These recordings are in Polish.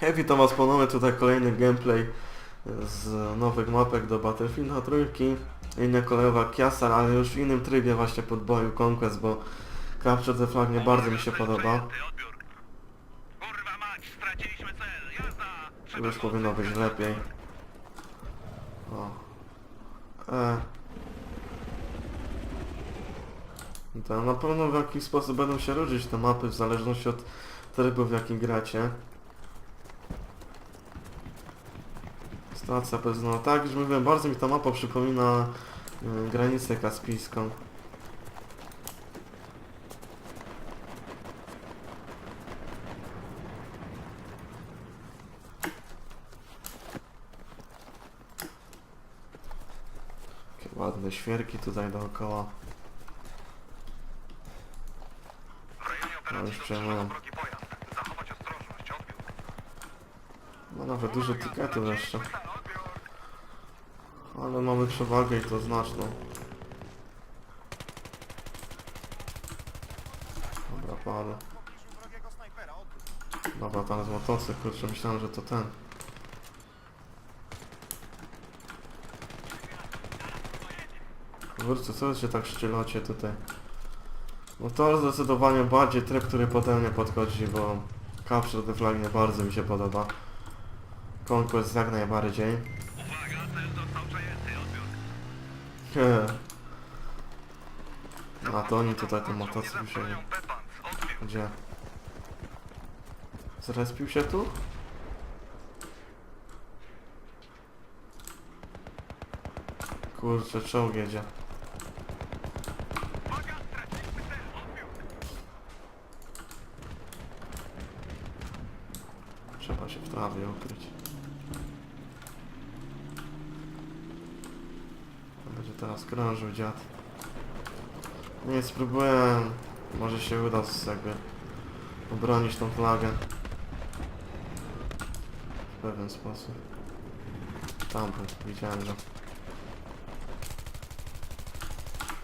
Hej, witam was ponownie, tutaj kolejny gameplay z nowych mapek do Battlefielda trójki. Linia kolejowa Kiasar, ale już w innym trybie właśnie podboju Conquest, bo Capture the Flag nie bardzo mi się podoba. Już powinno być lepiej. O. E. To na pewno w jakiś sposób będą się różnić te mapy w zależności od trybu w jakim gracie. Stacja bezno. Tak, już mówiłem, bardzo mi ta mapa przypomina y, granicę kaspijską. Ładne świerki tutaj dookoła. No już odbiór. No nawet dużo tiketów jeszcze. Ale mamy przewagę i to znaczną. Dobra, padł. Dobra, tam jest motocykl, kurczę, myślałem, że to ten. Kurczę, co się tak szczylocie tutaj? No to zdecydowanie bardziej tryb, który pode mnie podchodzi, bo Capture the Flag nie bardzo mi się podoba. Conquest jak najbardziej. A to oni tutaj ten motocykl wzięli. Gdzie? Zrespił się tu? Kurczę, czołg jedzie. Trzeba się w trawie ukryć. To Będzie teraz krążył dziad. Nie, spróbuję... Może się uda z- obronić tą flagę. W pewien sposób. Tam był, widziałem go.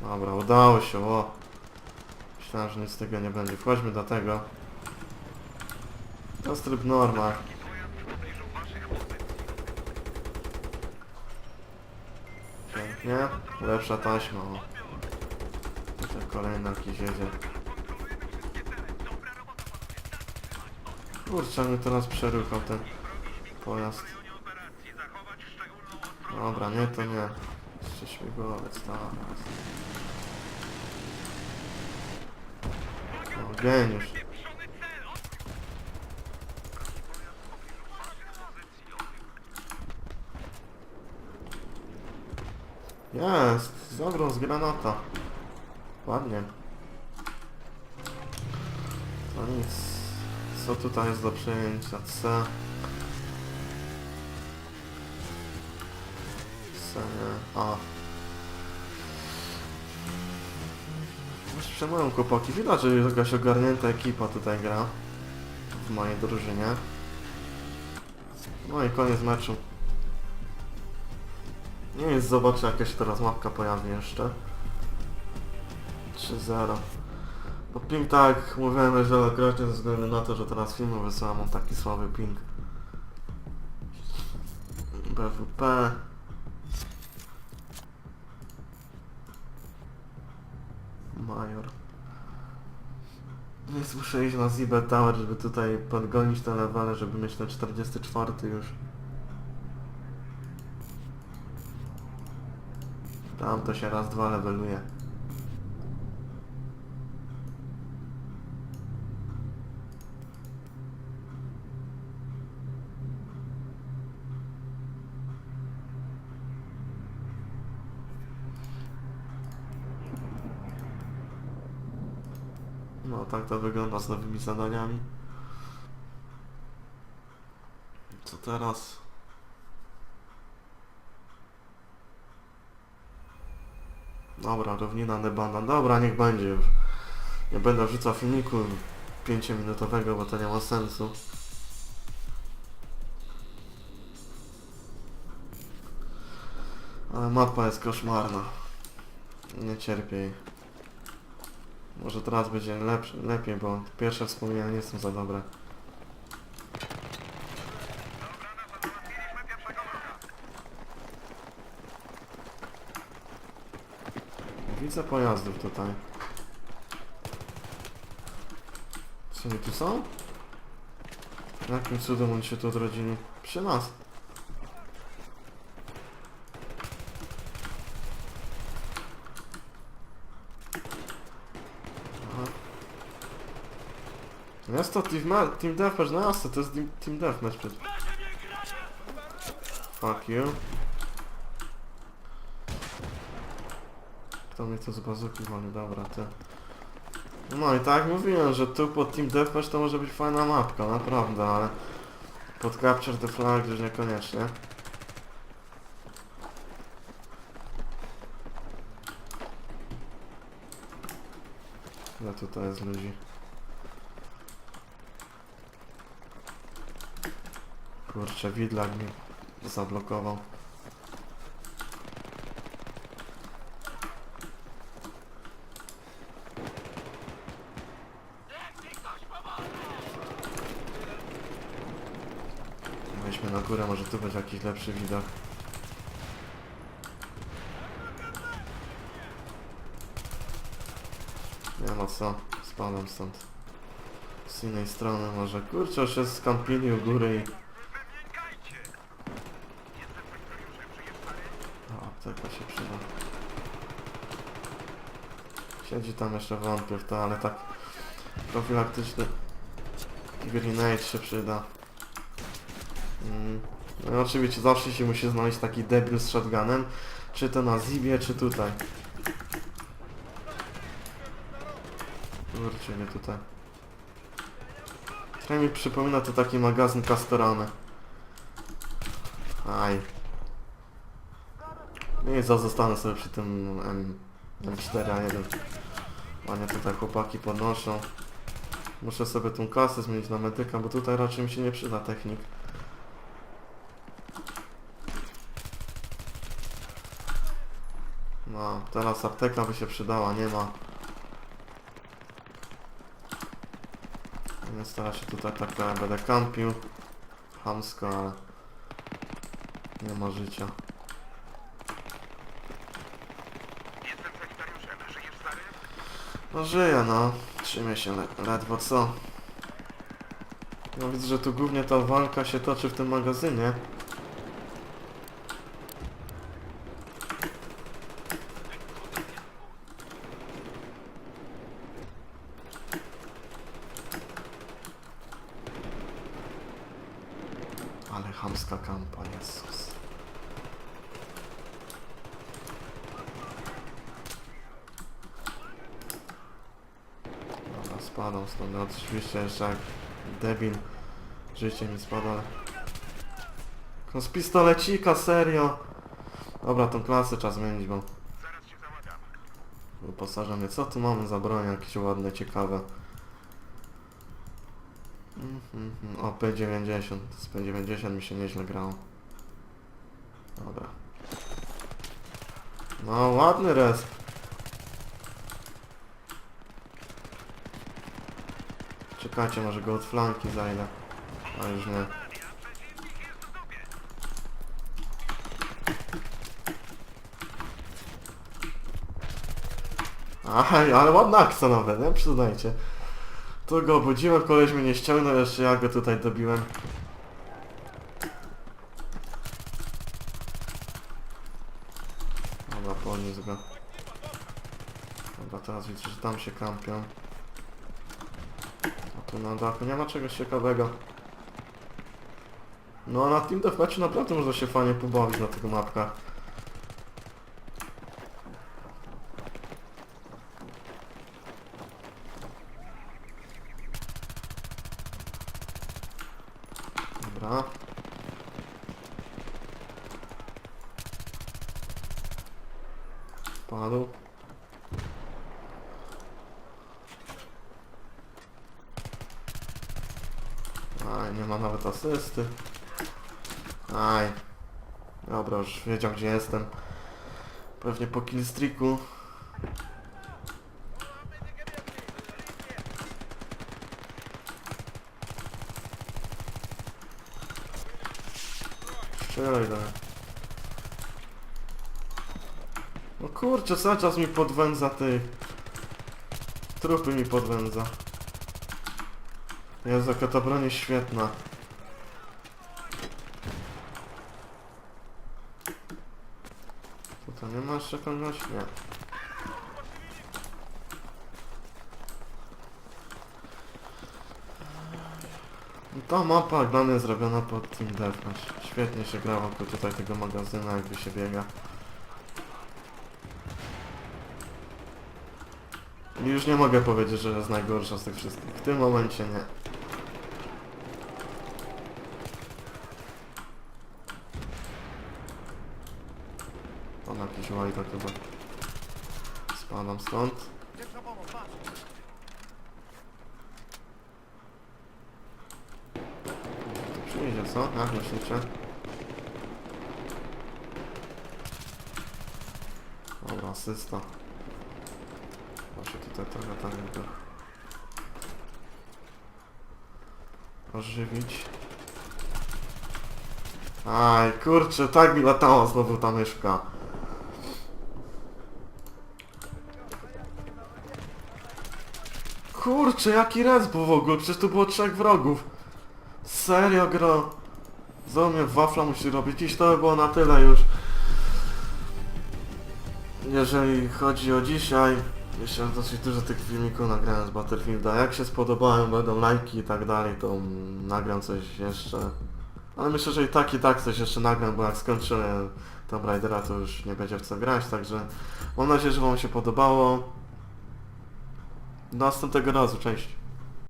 Dobra, udało się, o! Myślałem, że nic z tego nie będzie. Wchodźmy do tego. To jest tryb normal. Pięknie. Lepsza taśma. O. Tutaj kolejny jakiś jedzie. Kurczę, mnie teraz przeruchał ten pojazd. Dobra, nie, to nie. Jeszcze śmigłowiec, tak. O, geniusz. Jest! Zabrał z granata. Ładnie. To nic. Co tutaj jest do przejęcia? C. C nie. A. Już przejmują chłopaki. Widać, że jakaś ogarnięta ekipa tutaj gra. W mojej drużynie. No i koniec meczu. Nie jest, zobaczę jaka się teraz mapka pojawi jeszcze. 3-0. No ping tak, mówiłem, że wielokrotnie ze względu na to, że teraz filmy wysyłam, mam taki słaby ping. BWP. Major. Więc muszę iść na Zibel Tower, żeby tutaj podgonić te levele, żeby mieć ten 44 już. Tam to się raz, dwa leveluje. No tak to wygląda z nowymi zadaniami. Co teraz? Dobra, równina Nebana. Dobra, niech będzie już. Nie będę wrzucał filmiku 5-minutowego, bo to nie ma sensu. Ale mapa jest koszmarna. Nie cierpię jej. Może teraz będzie lepszy, lepiej, bo pierwsze wspomnienia nie są za dobre. Widzę pojazdów tutaj. Co oni tu są? Jakim cudem oni się tu odrodzili? Przy nas. Jest to Team, team Deathmatch, no jasne, to jest team, Deathmatch przecież. Fuck you. Kto mnie tu z bazuki woli? Dobra, ty. No i tak mówiłem, że tu pod Team Deathmatch to może być fajna mapka, naprawdę, ale pod Capture the Flag już niekoniecznie. Ile tutaj jest ludzi? Kurczę, widlak mi zablokował. Weźmy na górę, może tu będzie jakiś lepszy widok. Nie ma co, spadam stąd. Z innej strony może. Kurczę, jest skampili u góry i... O, apteka się przyda. Siedzi tam jeszcze wątpię to, ale tak profilaktyczny grenade się przyda. Mm. No oczywiście zawsze się musi znaleźć taki debil z shotgunem, czy to na Zibie, czy tutaj. Kurczę, nie tutaj. Trochę mi przypomina to taki magazyn Castorany. Aj. No i za zostanę sobie przy tym M, M4A1. Panie tutaj chłopaki podnoszą. Muszę sobie tą klasę zmienić na medyka, bo tutaj raczej mi się nie przyda technik. No, teraz apteka by się przydała, nie ma. Więc teraz się tutaj tak e, będę kampił. Hamsko, ale nie ma życia. No żyję no, trzymie się le ledwo co. No widzę, że tu głównie ta walka się toczy w tym magazynie. Chamska kampa, Jezus. Dobra, spadam stąd. No, oczywiście jeszcze jak debil. Życie mi spada. No z pistolecika, serio! Dobra, tą klasę trzeba zmienić, bo mnie. Co tu mamy za broń? Jakieś ładne, ciekawe. O, P90. Z P90 mi się nieźle grało. Dobra. No, ładny resp. Czekajcie, może go od flanki zajdę. A już nie. Aha, ale ładna akcja nawet, nie? Przyznajcie. Tu go obudziłem, koleś mnie nie ściągnął, jeszcze ja go tutaj dobiłem. Dobra, podniósł go. Dobra, teraz widzę, że tam się kampią. A tu na dachu nie ma czegoś ciekawego. No, na Team Deathmatchu naprawdę można się fajnie pobawić na tych mapkach. Dobra. Padł. Aj, nie ma nawet asysty. Aj. Dobra, już wiedział gdzie jestem. Pewnie po killstreaku. Mnie. No kurczę, cały czas mi podwędza ty. Trupy mi podwędza. Jezu, jaka ta broń świetna. Tutaj nie ma jeszcze kogoś? Nie. Ta mapa jest zrobiona pod Team Deathmatch. Świetnie się gra wokół tutaj tego magazyna, jakby się biega. I już nie mogę powiedzieć, że jest najgorsza z tych wszystkich. W tym momencie nie. O, jakiś łajdak chyba. Spadam stąd. Pierwsza pomoc, masz. Tu przyjdzie, co? Jak myślicie? Dobra, asysta. Muszę tutaj trochę tam jakby... Ożywić. Aj, kurczę, tak mi latała znowu ta myszka. Kurczę, jaki res był w ogóle? Przecież tu było trzech wrogów. Serio, gro? Mnie wafla musi robić. Iż to by było na tyle już. Jeżeli chodzi o dzisiaj, jeszcze dosyć dużo tych filmików nagrałem z Battlefielda. Jak się spodobają, będą lajki i tak dalej, to nagram coś jeszcze. Ale myślę, że i tak i tak coś jeszcze nagram, bo jak skończę Tomb Raidera, to już nie będzie w co grać, także mam nadzieję, że wam się podobało. Do następnego razu, cześć.